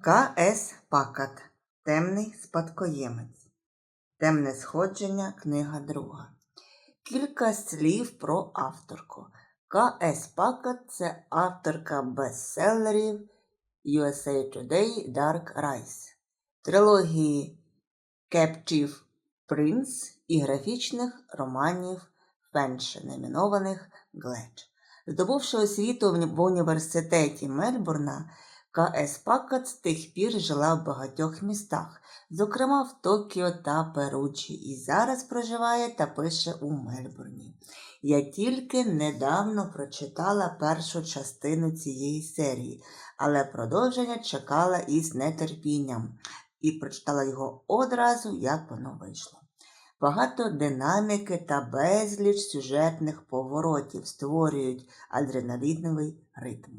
К.С. Пакат Темний спадкоємець. Темне сходження. Книга друга. Кілька слів про авторку. К.С. Пакат це авторка бестселерів USA Today Dark Rise, трилогії Captive Prince і графічних романів Фенши, номінованих Гледж. Здобувши освіту в університеті Мельбурна, К.С. Пакат з тих пір жила в багатьох містах, зокрема в Токіо та Перуджі, і зараз проживає та пише у Мельбурні. Я тільки недавно прочитала першу частину цієї серії, але продовження чекала із нетерпінням і прочитала його одразу, як воно вийшло. Багато динаміки та безліч сюжетних поворотів створюють адреналіновий ритм.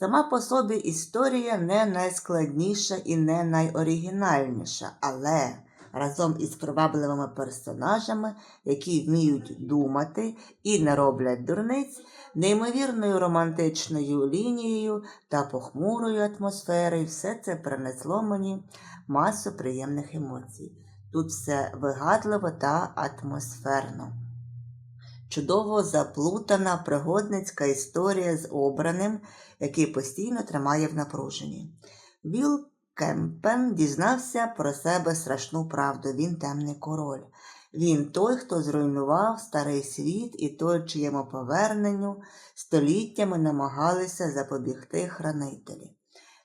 Сама по собі історія не найскладніша і не найоригінальніша, але разом із привабливими персонажами, які вміють думати і не роблять дурниць, неймовірною романтичною лінією та похмурою атмосферою, все це принесло мені масу приємних емоцій. Тут все вигадливо та атмосферно. Чудово заплутана пригодницька історія з обраним, який постійно тримає в напруженні. Віл Кемпен дізнався про себе страшну правду. Він темний король. Він той, хто зруйнував старий світ, і той, чиєму поверненню століттями намагалися запобігти хранителі.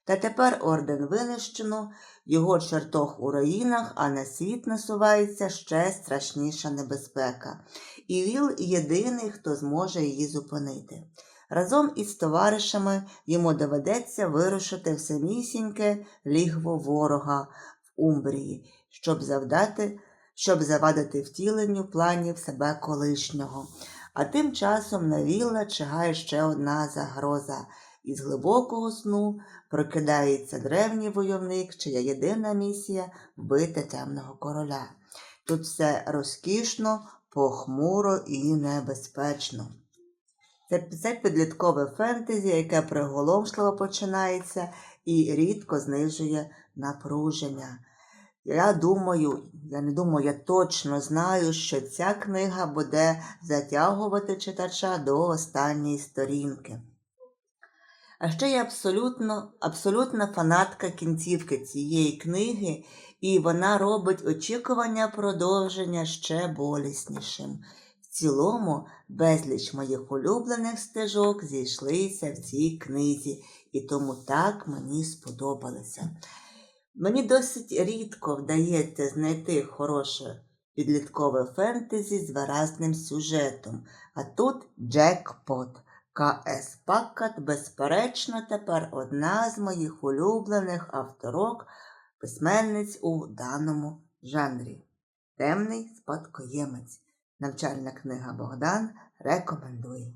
Та тепер орден винищено, його чертог у руїнах, а на світ насувається ще страшніша небезпека. І Віл єдиний, хто зможе її зупинити. Разом із товаришами йому доведеться вирушити в самісіньке лігво ворога в Умбрії, щоб завдати, щоб завадити втіленню планів себе колишнього. А тим часом на Вілла чигає ще одна загроза. Із глибокого сну прокидається древній войовник, чия єдина місія вбити темного короля. Тут все розкішно, похмуро і небезпечно. Це, це підліткове фентезі, яке приголомшливо починається і рідко знижує напруження. Я думаю, я не думаю, я точно знаю, що ця книга буде затягувати читача до останньої сторінки. А ще я абсолютно, абсолютна фанатка кінцівки цієї книги, і вона робить очікування продовження ще боліснішим. В цілому, безліч моїх улюблених стежок зійшлися в цій книзі, і тому так мені сподобалося. Мені досить рідко вдається знайти хороше підліткове фентезі з виразним сюжетом, а тут джекпот. К.С. Паккат, безперечно, тепер одна з моїх улюблених авторок, письменниць у даному жанрі. Темний спадкоємець. Навчальна книга Богдан рекомендує.